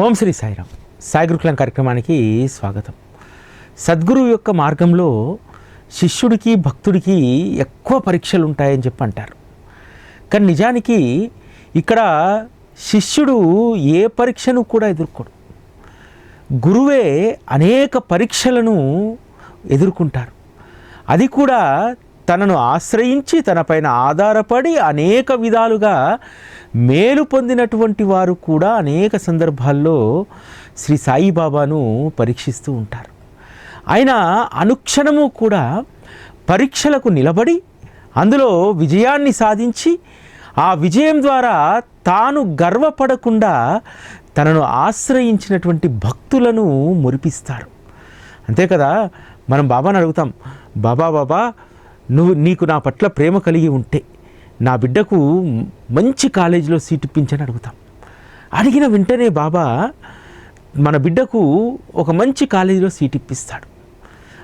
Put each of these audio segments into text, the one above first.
ఓం శ్రీ సాయిరామ్. సాయి గురుకులం కార్యక్రమానికి స్వాగతం. సద్గురువు యొక్క మార్గంలో శిష్యుడికి భక్తుడికి ఎక్కువ పరీక్షలు ఉంటాయని చెప్పి అంటారు. కానీ నిజానికి ఇక్కడ శిష్యుడు ఏ పరీక్షను కూడా ఎదుర్కోడు. గురువే అనేక పరీక్షలను ఎదుర్కొంటారు. అది కూడా తనను ఆశ్రయించి తనపైన ఆధారపడి అనేక విధాలుగా మేలు పొందినటువంటి వారు కూడా అనేక సందర్భాల్లో శ్రీ సాయిబాబాను పరీక్షిస్తూ ఉంటారు. ఆయన అనుక్షణము కూడా పరీక్షలకు నిలబడి అందులో విజయాన్ని సాధించి ఆ విజయం ద్వారా తాను గర్వపడకుండా తనను ఆశ్రయించినటువంటి భక్తులను మురిపిస్తారు. అంతే కదా? మనం బాబాను అడుగుతాం బాబా బాబా నువ్వు నీకు నా పట్ల ప్రేమ కలిగి ఉంటే నా బిడ్డకు మంచి కాలేజీలో సీట్ ఇప్పించని అడుగుతాం. అడిగిన వెంటనే బాబా మన బిడ్డకు ఒక మంచి కాలేజీలో సీట్ ఇప్పిస్తాడు.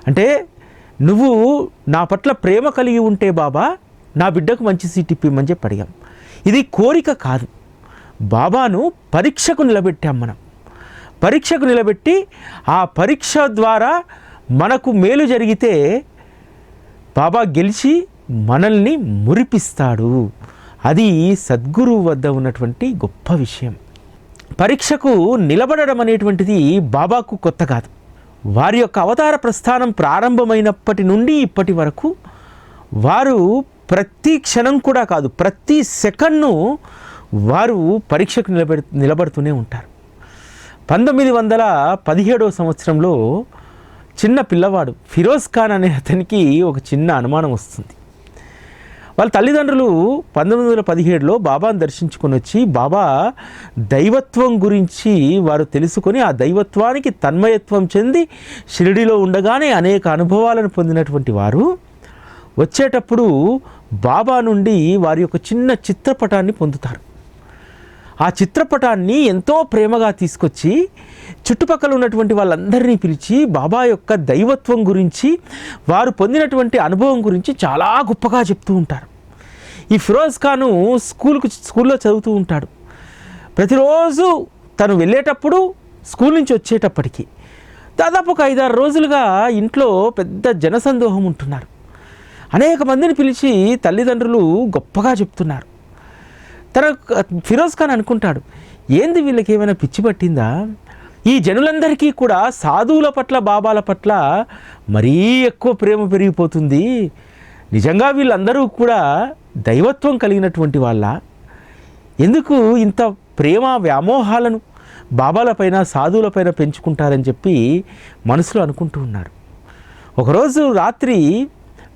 అంటే నువ్వు నా పట్ల ప్రేమ కలిగి ఉంటే బాబా నా బిడ్డకు మంచి సీట్ ఇప్పిమని చెప్పి అడిగాం. ఇది కోరిక కాదు. బాబాను పరీక్షకు నిలబెట్టాం మనం. పరీక్షకు నిలబెట్టి ఆ పరీక్ష ద్వారా మనకు మేలు జరిగితే బాబా గెలిచి మనల్ని మురిపిస్తాడు. అది సద్గురువు వద్ద ఉన్నటువంటి గొప్ప విషయం. పరీక్షకు నిలబడడం అనేటువంటిది బాబాకు కొత్త కాదు వారి యొక్క అవతార ప్రస్థానం ప్రారంభమైనప్పటి నుండి ఇప్పటి వరకు వారు ప్రతి క్షణం కూడా కాదు ప్రతి సెకండ్ను వారు పరీక్షకు నిలబెడు నిలబడుతూనే ఉంటారు. పంతొమ్మిది వందల పదిహేడవ సంవత్సరంలో చిన్న పిల్లవాడు ఫిరోజ్ ఖాన్ అనే అతనికి ఒక చిన్న అనుమానం వస్తుంది. వాళ్ళ తల్లిదండ్రులు పంతొమ్మిది వందల పదిహేడులో బాబాను దర్శించుకొని వచ్చి బాబా దైవత్వం గురించి వారు తెలుసుకొని ఆ దైవత్వానికి తన్మయత్వం చెంది షిరిడిలో ఉండగానే అనేక అనుభవాలను పొందినటువంటి వారు. వచ్చేటప్పుడు బాబా నుండి వారి యొక్క చిన్న చిత్రపటాన్ని పొందుతారు. ఆ చిత్రపటాన్ని ఎంతో ప్రేమగా తీసుకొచ్చి చుట్టుపక్కల ఉన్నటువంటి వాళ్ళందరినీ పిలిచి బాబా యొక్క దైవత్వం గురించి వారు పొందినటువంటి అనుభవం గురించి చాలా గొప్పగా చెప్తూ ఉంటారు. ఈ ఫిరోజ్ ఖాను స్కూల్కు స్కూల్లో చదువుతూ ఉంటాడు. ప్రతిరోజు తను వెళ్ళేటప్పుడు స్కూల్ నుంచి వచ్చేటప్పటికి దాదాపు ఒక ఐదారు రోజులుగా ఇంట్లో పెద్ద జనసందోహం ఉంటున్నారు. అనేక మందిని పిలిచి తల్లిదండ్రులు గొప్పగా చెప్తున్నారు. తన ఫిరోజ్ ఖాన్ అనుకుంటాడు ఏంది వీళ్ళకి ఏమైనా పిచ్చి పట్టిందా? ఈ జనులందరికీ కూడా సాధువుల పట్ల బాబాల పట్ల మరీ ఎక్కువ ప్రేమ పెరిగిపోతుంది. నిజంగా వీళ్ళందరూ కూడా దైవత్వం కలిగినటువంటి వాళ్ళ. ఎందుకు ఇంత ప్రేమ వ్యామోహాలను బాబాలపైన సాధువులపైన పెంచుకుంటారని చెప్పి మనసులో అనుకుంటూ ఉన్నారు. ఒకరోజు రాత్రి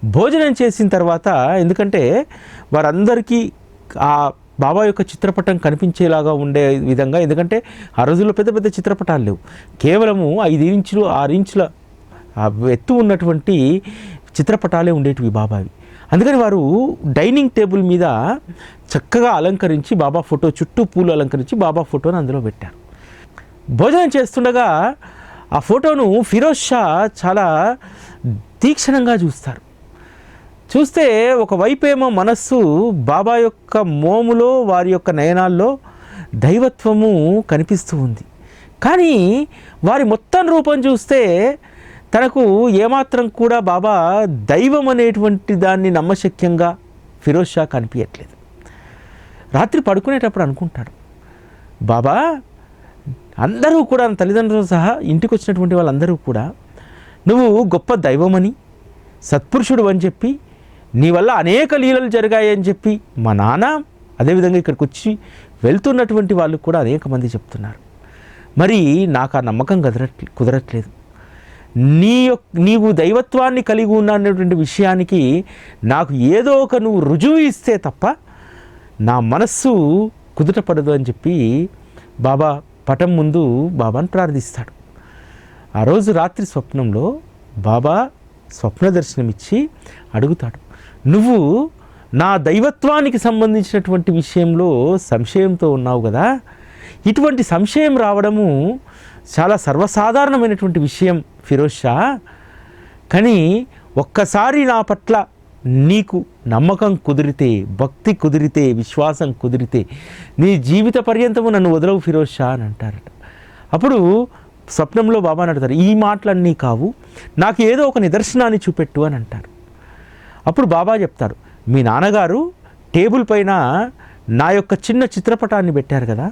భోజనం చేసిన తర్వాత ఎందుకంటే వారందరికీ ఆ బాబా యొక్క చిత్రపటం కనిపించేలాగా ఉండే విధంగా ఎందుకంటే ఆ రోజుల్లో పెద్ద పెద్ద చిత్రపటాలు లేవు. కేవలము ఐదు ఇంచులు ఆరు ఇంచుల ఆ ఎత్తు ఉన్నటువంటి చిత్రపటాలే ఉండేటివి బాబావి. అందుకని వారు డైనింగ్ టేబుల్ మీద చక్కగా అలంకరించి బాబా ఫోటో చుట్టూ పూలు అలంకరించి బాబా ఫోటోని అందులో పెట్టారు. భోజనం చేస్తుండగా ఆ ఫోటోను ఫిరోజ్ షా చాలా తీక్షణంగా చూస్తారు. చూస్తే ఒకవైపేమో మనస్సు బాబా యొక్క మోములో వారి యొక్క నయనాల్లో దైవత్వము కనిపిస్తూ ఉంది. కానీ వారి మొత్తం రూపం చూస్తే తనకు ఏమాత్రం కూడా బాబా దైవం అనేటువంటి దాన్ని నమ్మశక్యంగా ఫిరోజ్ షా కనిపించట్లేదు రాత్రి పడుకునేటప్పుడు అనుకుంటాడు బాబా అందరూ కూడా నా తల్లిదండ్రులతో సహా ఇంటికి వచ్చినటువంటి వాళ్ళందరూ కూడా నువ్వు గొప్ప దైవమని సత్పురుషుడు అని చెప్పి నీ వల్ల అనేక లీలలు జరిగాయని చెప్పి మా నాన్న అదేవిధంగా ఇక్కడికి వచ్చి వెళ్తున్నటువంటి వాళ్ళు కూడా అనేక మంది చెప్తున్నారు. మరి నాకు ఆ నమ్మకం కుదరట్లే కుదరట్లేదు. నీ యొక్క నీవు దైవత్వాన్ని కలిగి ఉన్నటువంటి విషయానికి నాకు ఏదో ఒక నువ్వు రుజువు ఇస్తే తప్ప నా మనస్సు కుదుటపడదు అని చెప్పి బాబా పటం ముందు బాబాను ప్రార్థిస్తాడు. ఆ రోజు రాత్రి స్వప్నంలో బాబా స్వప్న దర్శనమిచ్చి అడుగుతాడు. నువ్వు నా దైవత్వానికి సంబంధించినటువంటి విషయంలో సంశయంతో ఉన్నావు కదా? ఇటువంటి సంశయం రావడము చాలా సర్వసాధారణమైనటువంటి విషయం ఫిరోజ్ షా. కానీ ఒక్కసారి నా పట్ల నీకు నమ్మకం కుదిరితే భక్తి కుదిరితే విశ్వాసం కుదిరితే నీ జీవిత పర్యంతము నన్ను వదలవు ఫిరోజ్ షా అని అంటారట. అప్పుడు స్వప్నంలో బాబా అడుగుతారు ఈ మాటలన్నీ కావు నాకు ఏదో ఒక నిదర్శనాన్ని చూపెట్టు అని అంటారు. అప్పుడు బాబా చెప్తారు మీ నాన్నగారు టేబుల్ పైన నా యొక్క చిన్న చిత్రపటాన్ని పెట్టారు కదా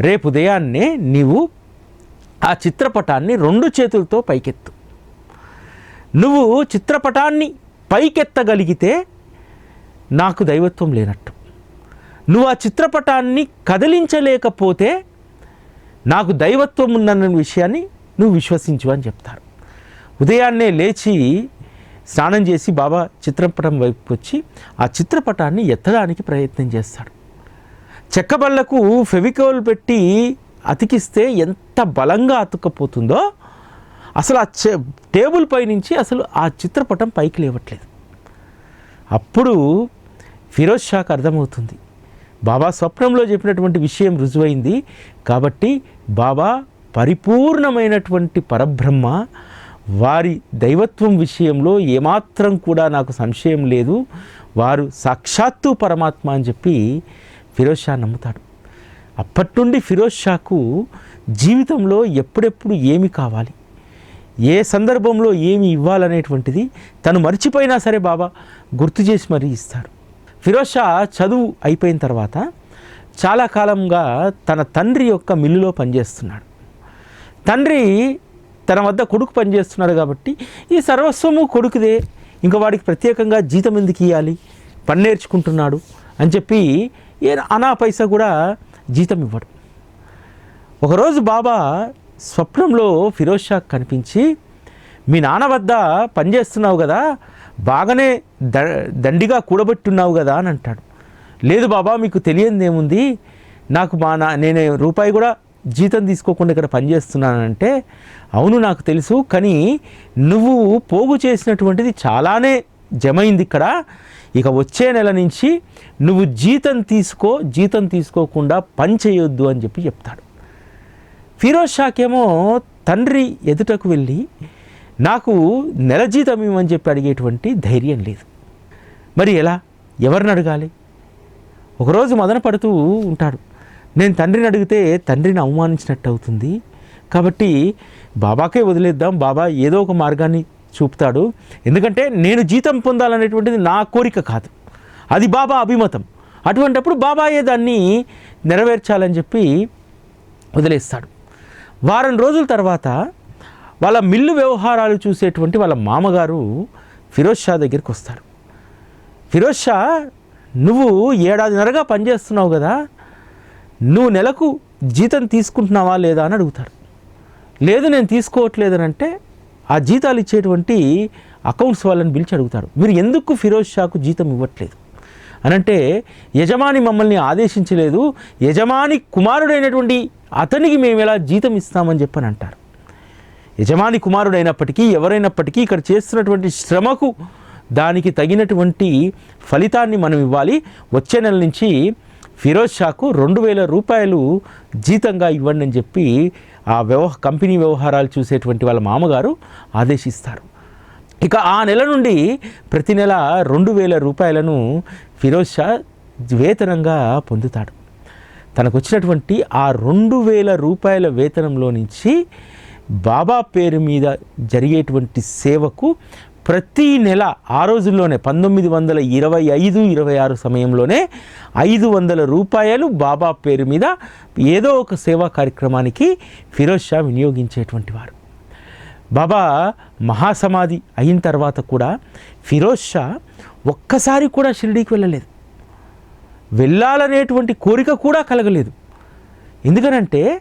రేపు ఉదయాన్నే నీవు ఆ చిత్రపటాన్ని రెండు చేతులతో పైకెత్తు. నువ్వు చిత్రపటాన్ని పైకెత్తగలిగితే నాకు దైవత్వం లేనట్టు. నువ్వు ఆ చిత్రపటాన్ని కదిలించలేకపోతే నాకు దైవత్వం ఉందన్న విషయాన్ని నువ్వు విశ్వసించు అని చెప్తారు. ఉదయాన్నే లేచి స్నానం చేసి బాబా చిత్రపటం వైపుకి వచ్చి ఆ చిత్రపటాన్ని ఎత్తడానికి ప్రయత్నం చేస్తాడు. చెక్కబళ్ళకు ఫెవికోల్ పెట్టి అతికిస్తే ఎంత బలంగా అతుక్కపోతుందో అసలు ఆ చె టేబుల్ పై నుంచి అసలు ఆ చిత్రపటం పైకి లేవట్లేదు. అప్పుడు ఫిరోజ్ షాక్ అర్థమవుతుంది. బాబా స్వప్నంలో చెప్పినటువంటి విషయం రుజువైంది కాబట్టి బాబా పరిపూర్ణమైనటువంటి పరబ్రహ్మ వారి దైవత్వం విషయంలో ఏమాత్రం కూడా నాకు సంశయం లేదు. వారు సాక్షాత్తు పరమాత్మ అని చెప్పి ఫిరోజ్ షా నమ్ముతాడు. అప్పటి నుండి ఫిరోజ్ షాకు జీవితంలో ఎప్పుడెప్పుడు ఏమి కావాలి? ఏ సందర్భంలో ఏమి ఇవ్వాలనేటువంటిది తను మర్చిపోయినా సరే బాబా గుర్తు చేసి మరీ ఇస్తారు ఫిరోజ్ షా చదువు అయిపోయిన తర్వాత చాలా కాలంగా తన తండ్రి యొక్క మిల్లులో పనిచేస్తున్నాడు. తండ్రి తన వద్ద కొడుకు పనిచేస్తున్నాడు కాబట్టి ఈ సర్వస్వము కొడుకుదే. ఇంకా వాడికి ప్రత్యేకంగా జీతం ఎందుకు ఇవ్వాలి పని నేర్చుకుంటున్నాడు అని చెప్పి ఏ అనా పైసా కూడా జీతం ఇవ్వడు. ఒకరోజు బాబా స్వప్నంలో ఫిరోజ్ షా కనిపించి మీ నాన్న వద్ద పనిచేస్తున్నావు కదా బాగానే ద దండిగా కూడబెట్టున్నావు కదా అని అంటాడు. లేదు బాబా మీకు తెలియంది ఏముంది నాకు మా నా నేను రూపాయి కూడా జీతం తీసుకోకుండా ఇక్కడ పనిచేస్తున్నానంటే అవును నాకు తెలుసు కానీ నువ్వు పోగు చేసినటువంటిది చాలానే జమైంది ఇక్కడ. ఇక వచ్చే నెల నుంచి నువ్వు జీతం తీసుకో జీతం తీసుకోకుండా పని చేయొద్దు అని చెప్పి చెప్తాడు. ఫిరోజ్ షాకేమో తండ్రి ఎదుటకు వెళ్ళి నాకు నెల జీతం ఇవ్వని చెప్పి అడిగేటువంటి ధైర్యం లేదు. మరి ఎలా? ఎవరిని అడగాలి? ఒకరోజు మదన పడుతూ ఉంటాడు. నేను తండ్రిని అడిగితే తండ్రిని అవమానించినట్టు అవుతుంది. కాబట్టి బాబాకే వదిలేద్దాం. బాబా ఏదో ఒక మార్గాన్ని చూపుతాడు. ఎందుకంటే నేను జీతం పొందాలనేటువంటిది నా కోరిక కాదు. అది బాబా అభిమతం. అటువంటప్పుడు బాబాయే దాన్ని నెరవేర్చాలని చెప్పి వదిలేస్తాడు. వారం రోజుల తర్వాత వాళ్ళ మిల్లు వ్యవహారాలు చూసేటువంటి వాళ్ళ మామగారు ఫిరోజ్ షా దగ్గరికి వస్తారు. ఫిరోజ్ షా నువ్వు ఏడాదిన్నరగా పనిచేస్తున్నావు కదా. నువ్వు నెలకు జీతం తీసుకుంటున్నావా లేదా అని అడుగుతారు లేదు నేను తీసుకోవట్లేదని అంటే ఆ జీతాలు ఇచ్చేటువంటి అకౌంట్స్ వాళ్ళని పిలిచి అడుగుతారు మీరు ఎందుకు ఫిరోజ్ షాకు జీతం ఇవ్వట్లేదు? అనంటే యజమాని మమ్మల్ని ఆదేశించలేదు. యజమాని కుమారుడైనటువంటి అతనికి మేము ఎలా జీతం ఇస్తామని చెప్పని అంటారు యజమాని కుమారుడైనప్పటికీ ఎవరైనప్పటికీ ఇక్కడ చేస్తున్నటువంటి శ్రమకు దానికి తగినటువంటి ఫలితాన్ని మనం ఇవ్వాలి. వచ్చే నెల నుంచి ఫిరోజ్ షాకు రెండు వేల రూపాయలు జీతంగా ఇవ్వండి అని చెప్పి ఆ వ్యవహ కంపెనీ వ్యవహారాలు చూసేటువంటి వాళ్ళ మామగారు ఆదేశిస్తారు. ఇక ఆ నెల నుండి ప్రతి నెల రెండు వేల రూపాయలను ఫిరోజ్ షా వేతనంగా పొందుతాడు. తనకు వచ్చినటువంటి ఆ రెండు వేల రూపాయల వేతనంలో నుంచి బాబా పేరు మీద జరిగేటువంటి సేవకు ప్రతి నెల ఆ రోజుల్లోనే పంతొమ్మిది వందల ఇరవై ఐదు ఇరవై ఆరు సమయంలోనే ఐదు వందల రూపాయలు బాబా పేరు మీద ఏదో ఒక సేవా కార్యక్రమానికి ఫిరోజ్ షా వినియోగించేటువంటి వారు. బాబా మహాసమాధి అయిన తర్వాత కూడా ఫిరోజ్ షా ఒక్కసారి కూడా షిరిడీకి వెళ్ళలేదు. వెళ్ళాలనేటువంటి కోరిక కూడా కలగలేదు. ఎందుకనంటే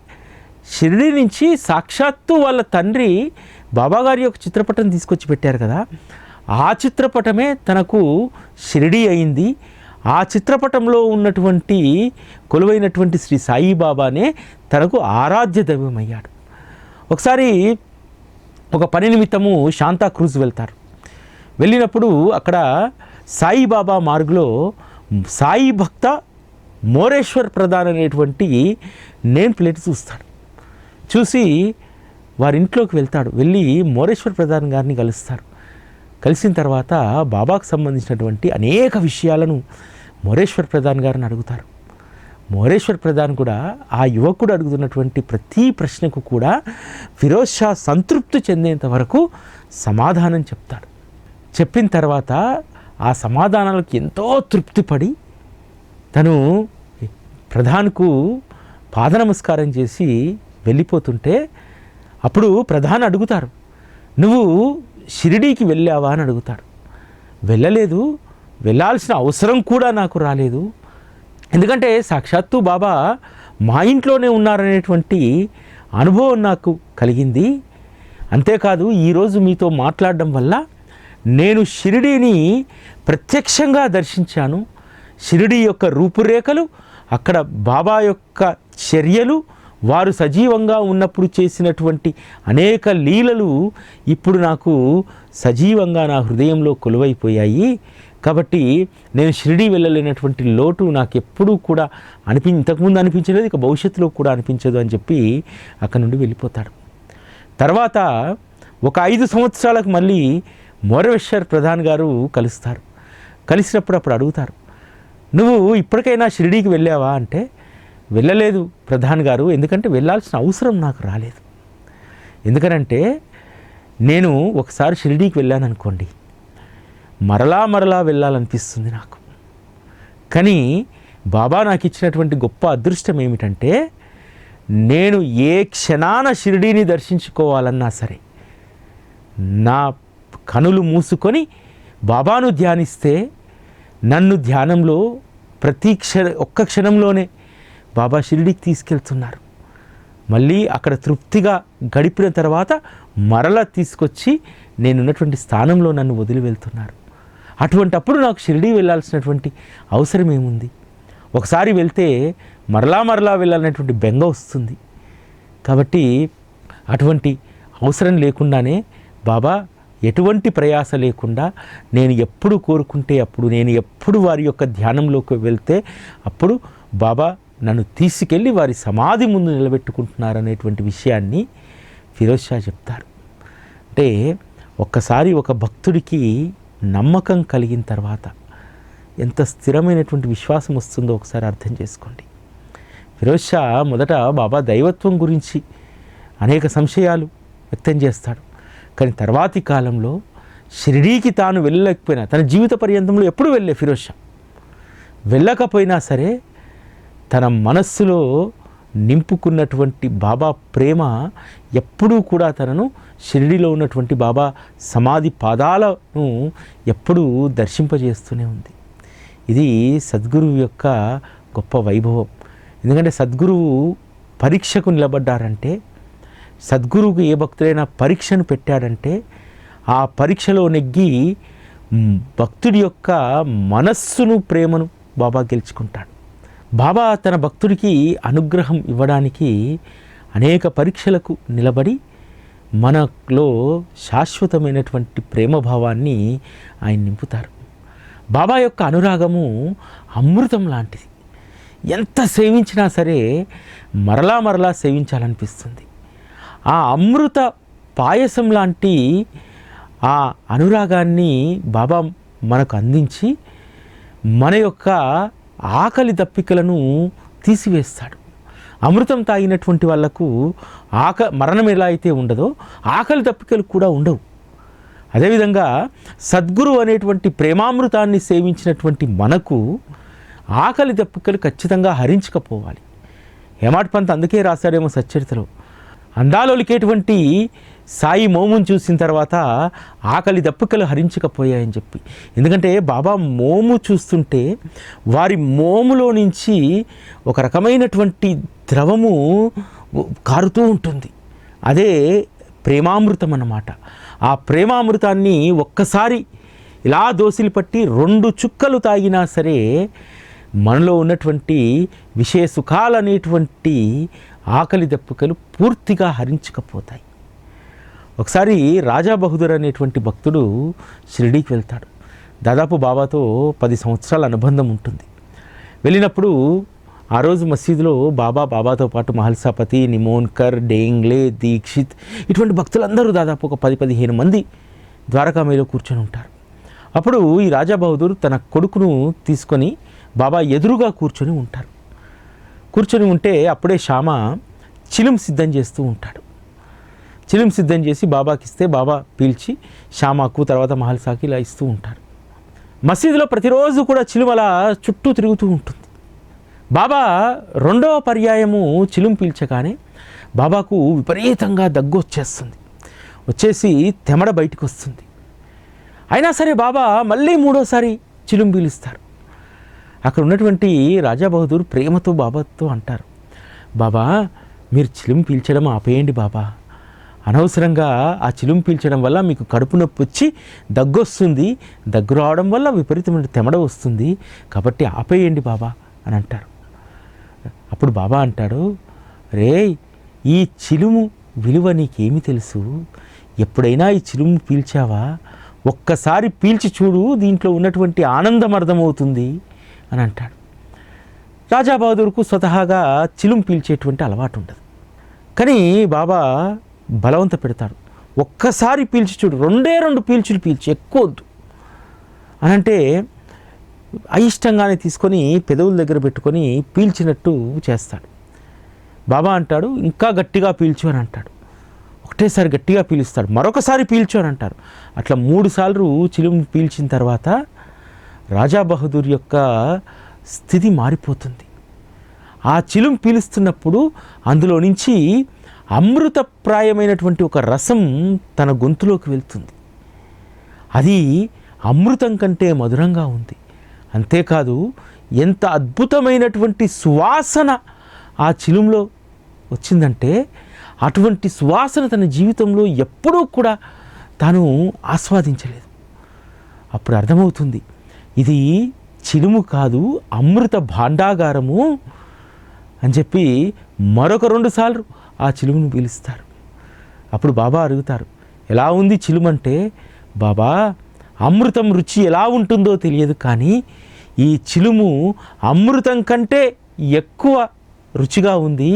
షిరిడి నుంచి సాక్షాత్తు వాళ్ళ తండ్రి బాబాగారి యొక్క చిత్రపటం తీసుకొచ్చి పెట్టారు కదా ఆ చిత్రపటమే తనకు షిరిడి అయింది. ఆ చిత్రపటంలో ఉన్నటువంటి కొలువైనటువంటి శ్రీ సాయిబాబానే తనకు ఆరాధ్య దైవం అయ్యాడు ఒకసారి ఒక పని నిమిత్తము శాంతా క్రూజ్ వెళ్తారు. వెళ్ళినప్పుడు అక్కడ సాయిబాబా మార్గులో సాయి భక్త మోరేశ్వర్ ప్రధాన్ అనేటువంటి నేమ్ ప్లేట్ చూస్తాడు. చూసి వారి ఇంట్లోకి వెళ్తాడు. వెళ్ళి మోరేశ్వర్ ప్రధాన్ గారిని కలుస్తారు కలిసిన తర్వాత బాబాకు సంబంధించినటువంటి అనేక విషయాలను మోరేశ్వర్ ప్రధాన్ గారిని అడుగుతారు. మోరేశ్వర్ ప్రధాన్ కూడా ఆ యువకుడు అడుగుతున్నటువంటి ప్రతి ప్రశ్నకు కూడా ఫిరోజ్ షా సంతృప్తి చెందేంత వరకు సమాధానం చెప్తాడు. చెప్పిన తర్వాత ఆ సమాధానాలకు ఎంతో తృప్తిపడి తను ప్రధాన్కు పాద నమస్కారం చేసి వెళ్ళిపోతుంటే అప్పుడు ప్రధాని అడుగుతారు నువ్వు షిరిడీకి వెళ్ళావా? అని అడుగుతాడు. వెళ్ళలేదు వెళ్ళాల్సిన అవసరం కూడా నాకు రాలేదు. ఎందుకంటే సాక్షాత్తు బాబా మా ఇంట్లోనే ఉన్నారనేటువంటి అనుభవం నాకు కలిగింది. అంతేకాదు ఈరోజు మీతో మాట్లాడడం వల్ల నేను షిరిడీని ప్రత్యక్షంగా దర్శించాను. షిరిడీ యొక్క రూపురేఖలు అక్కడ బాబా యొక్క చర్యలు వారు సజీవంగా ఉన్నప్పుడు చేసినటువంటి అనేక లీలలు ఇప్పుడు నాకు సజీవంగా నా హృదయంలో కొలువైపోయాయి. కాబట్టి నేను షిరిడి వెళ్ళలేనటువంటి లోటు నాకు ఎప్పుడూ కూడా అనిపి ఇంతకుముందు అనిపించలేదు ఇక భవిష్యత్తులో కూడా అనిపించదు అని చెప్పి అక్కడ నుండి వెళ్ళిపోతాడు. తర్వాత ఒక ఐదు సంవత్సరాలకు మళ్ళీ మోరవేశ్వర్ ప్రధాన్ గారు కలుస్తారు. కలిసినప్పుడు అప్పుడు అడుగుతారు నువ్వు ఇప్పటికైనా షిరిడీకి వెళ్ళావా? అంటే వెళ్ళలేదు ప్రధాన్ గారు. ఎందుకంటే వెళ్ళాల్సిన అవసరం నాకు రాలేదు. ఎందుకనంటే నేను ఒకసారి షిరిడీకి వెళ్ళాను అనుకోండి. మరలా మరలా వెళ్ళాలనిపిస్తుంది నాకు. కానీ బాబా నాకు ఇచ్చినటువంటి గొప్ప అదృష్టం ఏమిటంటే నేను ఏ క్షణాన షిరిడీని దర్శించుకోవాలన్నా సరే నా కనులు మూసుకొని బాబాను ధ్యానిస్తే నన్ను ధ్యానంలో ప్రతి క్షణ ఒక్క క్షణంలోనే బాబా షిరిడికి తీసుకెళ్తున్నారు. మళ్ళీ అక్కడ తృప్తిగా గడిపిన తర్వాత మరలా తీసుకొచ్చి నేనున్నటువంటి స్థానంలో నన్ను వదిలి వెళ్తున్నారు. అటువంటి అప్పుడు నాకు షిరిడీ వెళ్ళాల్సినటువంటి అవసరం ఏముంది? ఒకసారి వెళ్తే మరలా మరలా వెళ్ళాలనేటువంటి బెంగ వస్తుంది. కాబట్టి అటువంటి అవసరం లేకుండానే బాబా ఎటువంటి ప్రయాస లేకుండా నేను ఎప్పుడు కోరుకుంటే అప్పుడు నేను ఎప్పుడు వారి యొక్క ధ్యానంలోకి వెళ్తే అప్పుడు బాబా నన్ను తీసుకెళ్ళి వారి సమాధి ముందు నిలబెట్టుకుంటున్నారనేటువంటి విషయాన్ని ఫిరోజ్ షా చెప్తారు. అంటే ఒక్కసారి ఒక భక్తుడికి నమ్మకం కలిగిన తర్వాత ఎంత స్థిరమైనటువంటి విశ్వాసం వస్తుందో ఒకసారి అర్థం చేసుకోండి. ఫిరోజ్ షా మొదట బాబా దైవత్వం గురించి అనేక సంశయాలు వ్యక్తం చేస్తాడు. కానీ తర్వాతి కాలంలో షిరిడీకి తాను వెళ్ళలేకపోయినా తన జీవిత పర్యంతంలో ఎప్పుడు వెళ్ళే ఫిరోజ్ షా. వెళ్ళకపోయినా సరే తన మనస్సులో నింపుకున్నటువంటి బాబా ప్రేమ ఎప్పుడూ కూడా తనను షిరిడిలో ఉన్నటువంటి బాబా సమాధి పాదాలను ఎప్పుడూ దర్శింపజేస్తూనే ఉంది. ఇది సద్గురువు యొక్క గొప్ప వైభవం. ఎందుకంటే సద్గురువు పరీక్షకు నిలబడ్డారంటే సద్గురువుకు ఏ భక్తుడైనా పరీక్షను పెట్టాడంటే ఆ పరీక్షలో నెగ్గి భక్తుడి యొక్క మనస్సును ప్రేమను బాబా గెలుచుకుంటాడు. బాబా తన భక్తుడికి అనుగ్రహం ఇవ్వడానికి అనేక పరీక్షలకు నిలబడి మనలో శాశ్వతమైనటువంటి ప్రేమభావాన్ని ఆయన నింపుతారు. బాబా యొక్క అనురాగము అమృతం లాంటిది. ఎంత సేవించినా సరే మరలా మరలా సేవించాలనిపిస్తుంది. ఆ అమృత పాయసం లాంటి ఆ అనురాగాన్ని బాబా మనకు అందించి మన యొక్క ఆకలి దప్పికలను తీసివేస్తాడు. అమృతం తాగినటువంటి వాళ్ళకు ఆక మరణం ఎలా అయితే ఉండదో ఆకలి దప్పికలు కూడా ఉండవు. అదేవిధంగా సద్గురు అనేటువంటి ప్రేమామృతాన్ని సేవించినటువంటి మనకు ఆకలి దప్పికలు ఖచ్చితంగా హరించకపోవాలి. హేమాడ్ పంత్ అందుకే రాశాడేమో సచ్చరితలో. అందాలోలికేటువంటి సాయి మోమును చూసిన తర్వాత ఆకలి దప్పికలు హరించకపోయాయని చెప్పి. ఎందుకంటే బాబా మోము చూస్తుంటే వారి మోములో నుంచి ఒక రకమైనటువంటి ద్రవము కారుతూ ఉంటుంది. అదే ప్రేమామృతం అన్నమాట. ఆ ప్రేమామృతాన్ని ఒక్కసారి ఇలా దోసిలి పట్టి రెండు చుక్కలు తాగినా సరే మనలో ఉన్నటువంటి విషయ సుఖాలనేటువంటి ఆకలి దప్పుకలు పూర్తిగా హరించకపోతాయి. ఒకసారి రాజా బహదూర్ అనేటువంటి భక్తుడు షిరిడీకి వెళ్తాడు. దాదాపు బాబాతో పది సంవత్సరాల అనుబంధం ఉంటుంది. వెళ్ళినప్పుడు ఆ రోజు మసీదులో బాబా బాబాతో పాటు మహల్సాపతి నిమోన్కర్ డేంగ్లే దీక్షిత్ ఇటువంటి భక్తులందరూ దాదాపు ఒక పది పదిహేను మంది ద్వారకామేలో కూర్చొని ఉంటారు. అప్పుడు ఈ రాజా బహదూర్ తన కొడుకును తీసుకొని బాబా ఎదురుగా కూర్చొని ఉంటారు. కూర్చొని ఉంటే అప్పుడే శ్యామ చిలుం సిద్ధం చేస్తూ ఉంటాడు. చిలిం సిద్ధం చేసి బాబాకి ఇస్తే బాబా పీల్చి శ్యామాకు తర్వాత మహల్సాకి ఇలా ఇస్తూ ఉంటారు. మసీదులో ప్రతిరోజు కూడా చిలుం అలా చుట్టూ తిరుగుతూ ఉంటుంది. బాబా రెండవ పర్యాయము చిలుం పీల్చగానే బాబాకు విపరీతంగా దగ్గు వచ్చేస్తుంది. వచ్చేసి తెమడ బయటికి వస్తుంది అయినా సరే బాబా మళ్ళీ మూడోసారి చిలుం పీలుస్తారు. అక్కడ ఉన్నటువంటి రాజా బహదూర్ ప్రేమతో బాబాతో అంటారు. బాబా మీరు చిలుం పీల్చడం ఆపేయండి బాబా. అనవసరంగా ఆ చిలుము పీల్చడం వల్ల మీకు కడుపు నొప్పి వచ్చి దగ్గు వస్తుంది. దగ్గు రావడం వల్ల విపరీతమైన తెమడ వస్తుంది. కాబట్టి ఆపేయండి బాబా అని అంటారు. అప్పుడు బాబా అంటాడు రే ఈ చిలుము విలువ నీకేమి తెలుసు? ఎప్పుడైనా ఈ చిలుము పీల్చావా? ఒక్కసారి పీల్చి చూడు దీంట్లో ఉన్నటువంటి ఆనందం అర్థమవుతుంది అని అంటాడు. రాజా బహదూర్కు స్వతహాగా చిలుము పీల్చేటువంటి అలవాటు ఉండదు. కానీ బాబా బలవంత పెడతాడు ఒక్కసారి పీల్చి చూడు రెండే రెండు పీల్చులు పీల్చి ఎక్కువద్దు అని అంటే అయిష్టంగానే తీసుకొని పెదవుల దగ్గర పెట్టుకొని పీల్చినట్టు చేస్తాడు. బాబా అంటాడు ఇంకా గట్టిగా పీల్చు అని అంటాడు. ఒకటేసారి గట్టిగా పీలుస్తాడు మరొకసారి పీల్చు అని అంటారు. అట్లా మూడు సార్లు చిలుము పీల్చిన తర్వాత రాజా బహదూర్ యొక్క స్థితి మారిపోతుంది. ఆ చిలుం పీలుస్తున్నప్పుడు అందులో నుంచి అమృతప్రాయమైనటువంటి ఒక రసం తన గొంతులోకి వెళ్తుంది. అది అమృతం కంటే మధురంగా ఉంది. అంతేకాదు ఎంత అద్భుతమైనటువంటి సువాసన ఆ చిలుంలో వచ్చిందంటే అటువంటి సువాసన తన జీవితంలో ఎప్పుడూ కూడా తాను ఆస్వాదించలేదు. అప్పుడు అర్థమవుతుంది ఇది చిలుము కాదు అమృత భాండాగారము అని చెప్పి మరొక రెండు సార్లు ఆ చిలుమును పీలుస్తారు. అప్పుడు బాబా అడుగుతారు ఎలా ఉంది చిలుమంటే బాబా అమృతం రుచి ఎలా ఉంటుందో తెలియదు కానీ ఈ చిలుము అమృతం కంటే ఎక్కువ రుచిగా ఉంది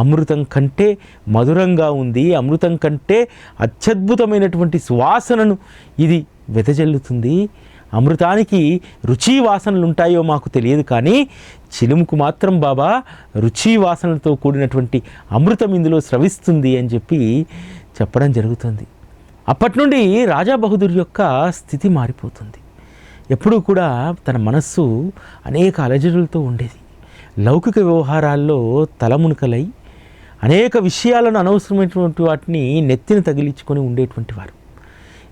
అమృతం కంటే మధురంగా ఉంది అమృతం కంటే అత్యద్భుతమైనటువంటి సువాసనను ఇది వెదజల్లుతుంది. అమృతానికి రుచి వాసనలు ఉంటాయో మాకు తెలియదు కానీ చిలుముకు మాత్రం బాబా రుచి వాసనలతో కూడినటువంటి అమృతం ఇందులో స్రవిస్తుంది అని చెప్పి చెప్పడం జరుగుతుంది. అప్పటి నుండి రాజా బహదూర్ యొక్క స్థితి మారిపోతుంది. ఎప్పుడూ కూడా తన మనస్సు అనేక అలజడులతో ఉండేది. లౌకిక వ్యవహారాల్లో తలమునకలై అనేక విషయాలను అనవసరమైనటువంటి వాటిని నెత్తిన తగిలించుకొని ఉండేటువంటి వారు.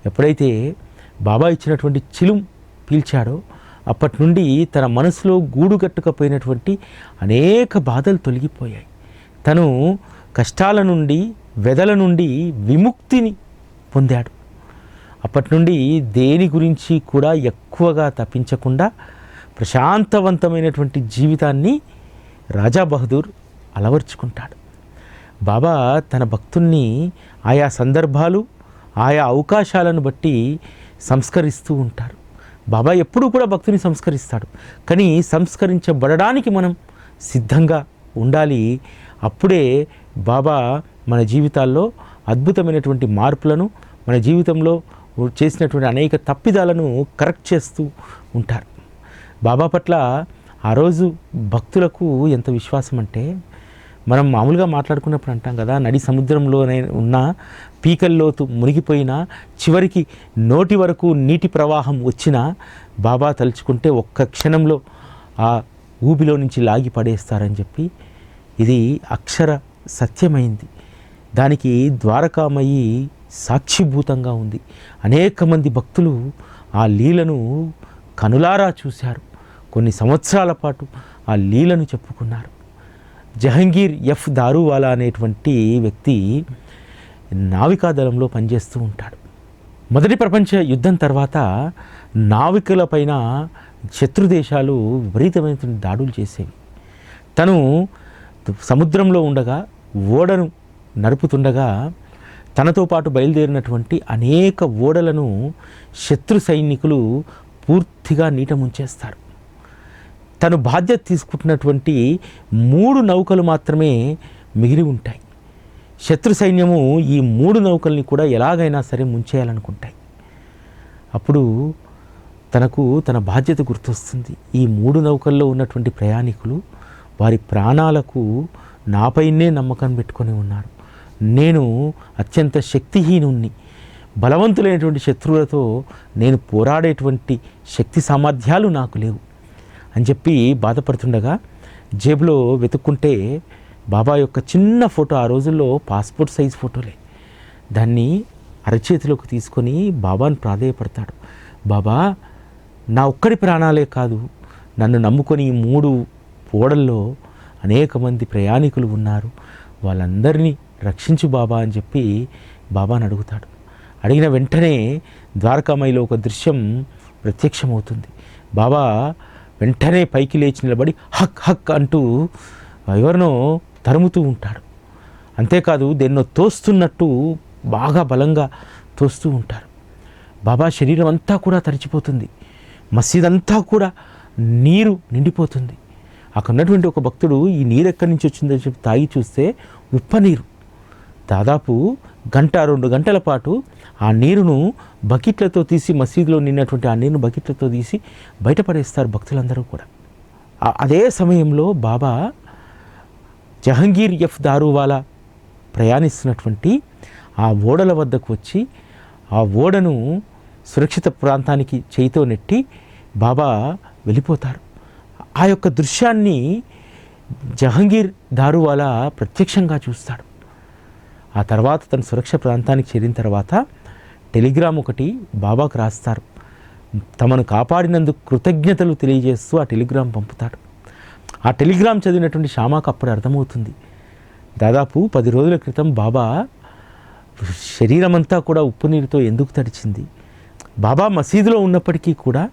ఎప్పుడైతే బాబా ఇచ్చినటువంటి చిలుం పీల్చాడో అప్పటి నుండి తన మనసులో గూడు కట్టుకపోయినటువంటి అనేక బాధలు తొలగిపోయాయి. తను కష్టాల నుండి వెదల నుండి విముక్తిని పొందాడు. అప్పటి నుండి దేని గురించి కూడా ఎక్కువగా తప్పించకుండా ప్రశాంతవంతమైనటువంటి జీవితాన్ని రాజా బహదూర్ అలవర్చుకుంటాడు. బాబా తన భక్తుల్ని ఆయా సందర్భాలు ఆయా అవకాశాలను బట్టి సంస్కరిస్తూ ఉంటారు. బాబా ఎప్పుడూ కూడా భక్తుని సంస్కరిస్తాడు. కానీ సంస్కరించబడడానికి మనం సిద్ధంగా ఉండాలి. అప్పుడే బాబా మన జీవితాల్లో అద్భుతమైనటువంటి మార్పులను మన జీవితంలో చేసినటువంటి అనేక తప్పిదాలను కరెక్ట్ చేస్తూ ఉంటారు. బాబా పట్ల ఆ రోజు భక్తులకు ఎంత విశ్వాసం అంటే మనం మామూలుగా మాట్లాడుకున్నప్పుడు అంటాం కదా నడి సముద్రంలోనే ఉన్న పీకల్లోతు మునిగిపోయినా చివరికి నోటి వరకు నీటి ప్రవాహం వచ్చినా బాబా తలుచుకుంటే ఒక్క క్షణంలో ఆ ఊబిలో నుంచి లాగి పడేస్తారని చెప్పి ఇది అక్షర సత్యమైంది. దానికి ద్వారకామయి సాక్షిభూతంగా ఉంది. అనేక మంది భక్తులు ఆ లీలను కనులారా చూశారు. కొన్ని సంవత్సరాల పాటు ఆ లీలను చెప్పుకున్నారు. జహంగీర్ ఎఫ్ దారువాలా అనేటువంటి వ్యక్తి నావికాదళంలో పనిచేస్తూ ఉంటాడు. మొదటి ప్రపంచ యుద్ధం తర్వాత నావికులపైన శత్రు దేశాలు విపరీతమైన దాడులు చేసేవి. తను సముద్రంలో ఉండగా ఓడను నడుపుతుండగా తనతో పాటు బయలుదేరినటువంటి అనేక ఓడలను శత్రు సైనికులు పూర్తిగా నీట ముంచేస్తారు. తను బాధ్యత తీసుకుంటున్నటువంటి మూడు నౌకలు మాత్రమే మిగిలి ఉంటాయి. శత్రు సైన్యము ఈ మూడు నౌకల్ని కూడా ఎలాగైనా సరే ముంచేయాలనుకుంటాయి. అప్పుడు తనకు తన బాధ్యత గుర్తొస్తుంది. ఈ మూడు నౌకల్లో ఉన్నటువంటి ప్రయాణికులు వారి ప్రాణాలకు నాపైనే నమ్మకం పెట్టుకొని ఉన్నారు. నేను అత్యంత శక్తిహీనుణ్ణి. బలవంతులైనటువంటి శత్రువులతో నేను పోరాడేటువంటి శక్తి సామర్థ్యాలు నాకు లేవు. అని చెప్పి బాధపడుతుండగా జేబులో వెతుక్కుంటే బాబా యొక్క చిన్న ఫోటో ఆ రోజుల్లో పాస్పోర్ట్ సైజ్ ఫోటోలే. దాన్ని అరచేతిలోకి తీసుకొని బాబాను ప్రాధేయపడతాడు. బాబా నా ఒక్కడి ప్రాణాలే కాదు నన్ను నమ్ముకొని మూడు ఓడల్లో అనేక మంది ప్రయాణికులు ఉన్నారు. వాళ్ళందరినీ రక్షించు బాబా అని చెప్పి బాబాను అడుగుతాడు. అడిగిన వెంటనే ద్వారకామయిలో ఒక దృశ్యం ప్రత్యక్షమవుతుంది. బాబా వెంటనే పైకి లేచి నిలబడి హక్ హక్ అంటూ ఎవరినో తరుముతూ ఉంటాడు. అంతేకాదు దేన్నో తోస్తున్నట్టు బాగా బలంగా తోస్తూ ఉంటారు బాబా శరీరం అంతా కూడా తరిచిపోతుంది మసీద్ అంతా కూడా నీరు నిండిపోతుంది. అక్కడ ఉన్నటువంటి ఒక భక్తుడు ఈ నీరు ఎక్కడి నుంచి వచ్చిందో చెప్పి తాగి చూస్తే ఉప్ప నీరు దాదాపు గంట రెండు గంటల పాటు ఆ నీరును బకెట్లతో తీసి మసీదులో నిన్నటువంటి ఆ నీరును బకెట్లతో తీసి బయటపడేస్తారు భక్తులందరూ కూడా. అదే సమయంలో బాబా జహంగీర్ ఎఫ్ దారువాలా ప్రయాణిస్తున్నటువంటి ఆ ఓడల వద్దకు వచ్చి ఆ ఓడను సురక్షిత ప్రాంతానికి చేయితో నెట్టి బాబా వెళ్ళిపోతారు. ఆ యొక్క దృశ్యాన్ని జహంగీర్ దారువాలా ప్రత్యక్షంగా చూస్తాడు. ఆ తర్వాత తన సురక్ష ప్రాంతానికి చేరిన తర్వాత టెలిగ్రామ్ ఒకటి బాబాకు రాస్తారు. తమను కాపాడినందుకు కృతజ్ఞతలు తెలియజేస్తూ ఆ టెలిగ్రామ్ పంపుతాడు. ఆ టెలిగ్రామ్ చదివినటువంటి శ్యామాకు అప్పుడు అర్థమవుతుంది. దాదాపు పది రోజుల క్రితం బాబా శరీరం అంతా కూడా ఉప్పు నీరుతో ఎందుకు తడిచింది? బాబా మసీదులో ఉన్నప్పటికీ కూడా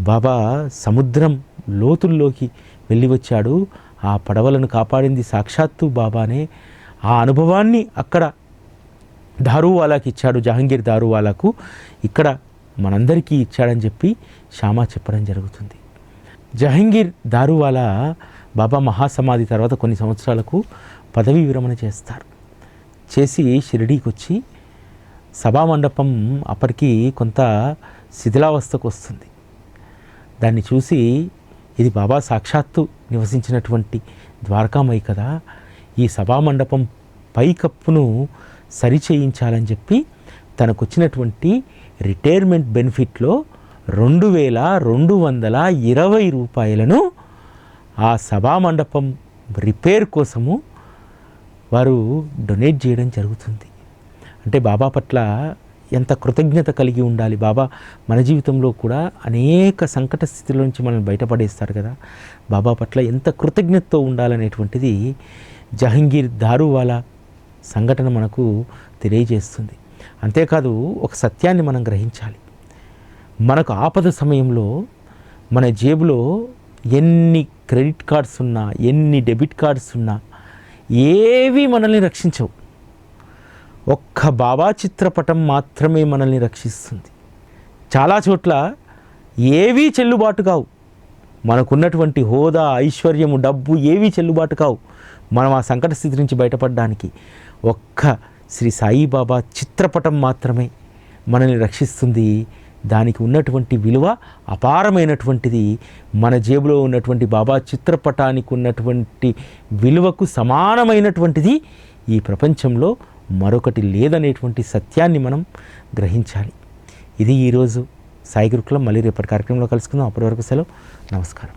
బాబా సముద్రం లోతుల్లోకి వెళ్ళి వచ్చాడు ఆ పడవలను కాపాడింది సాక్షాత్తు బాబానే. ఆ అనుభవాన్ని అక్కడ దారువాలాకి ఇచ్చాడు జహంగీర్ దారువాలాకు. ఇక్కడ మనందరికీ ఇచ్చాడని చెప్పి శ్యామా చెప్పడం జరుగుతుంది. జహంగీర్ దారువాలా బాబా మహాసమాధి తర్వాత కొన్ని సంవత్సరాలకు పదవీ విరమణ చేస్తారు. చేసి షిరిడీకి వచ్చి సభామండపం అప్పటికి కొంత శిథిలావస్థకు వస్తుంది. దాన్ని చూసి ఇది బాబా సాక్షాత్తు నివసించినటువంటి ద్వారకామయ్య కదా ఈ సభామండపం పైకప్పును సరిచేయించాలని చెప్పి తనకు వచ్చినటువంటి రిటైర్మెంట్ బెనిఫిట్లో రెండు వేల రెండు వందల ఇరవై రూపాయలను ఆ సభామండపం రిపేర్ కోసము వారు డొనేట్ చేయడం జరుగుతుంది. అంటే బాబా పట్ల ఎంత కృతజ్ఞత కలిగి ఉండాలి. బాబా మన జీవితంలో కూడా అనేక సంకట స్థితిలో నుంచి మనల్ని బయటపడేస్తారు కదా. బాబా పట్ల ఎంత కృతజ్ఞతతో ఉండాలనేటువంటిది జహంగీర్ దారువాలా సంఘటన మనకు తెలియజేస్తుంది. అంతేకాదు ఒక సత్యాన్ని మనం గ్రహించాలి. మనకు ఆపద సమయంలో మన జేబులో ఎన్ని క్రెడిట్ కార్డ్స్ ఉన్నా ఎన్ని డెబిట్ కార్డ్స్ ఉన్నా ఏవి మనల్ని రక్షించవు. ఒక్క బాబా చిత్రపటం మాత్రమే మనల్ని రక్షిస్తుంది. చాలా చోట్ల ఏవీ చెల్లుబాటు కావు. మనకున్నటువంటి హోదా ఐశ్వర్యము డబ్బు ఏవీ చెల్లుబాటు కావు. మనం ఆ సంకట స్థితి నుంచి బయటపడడానికి ఒక్క శ్రీ సాయిబాబా చిత్రపటం మాత్రమే మనల్ని రక్షిస్తుంది. దానికి ఉన్నటువంటి విలువ అపారమైనటువంటిది. మన జేబులో ఉన్నటువంటి బాబా చిత్రపటానికి ఉన్నటువంటి విలువకు సమానమైనటువంటిది ఈ ప్రపంచంలో మరొకటి లేదనేటువంటి సత్యాన్ని మనం గ్రహించాలి. ఇది ఈరోజు సాయి గురుకులం మళ్ళీ రేపటి కార్యక్రమంలో కలుసుకుందాం. అప్పటి వరకు సెలవు. నమస్కారం.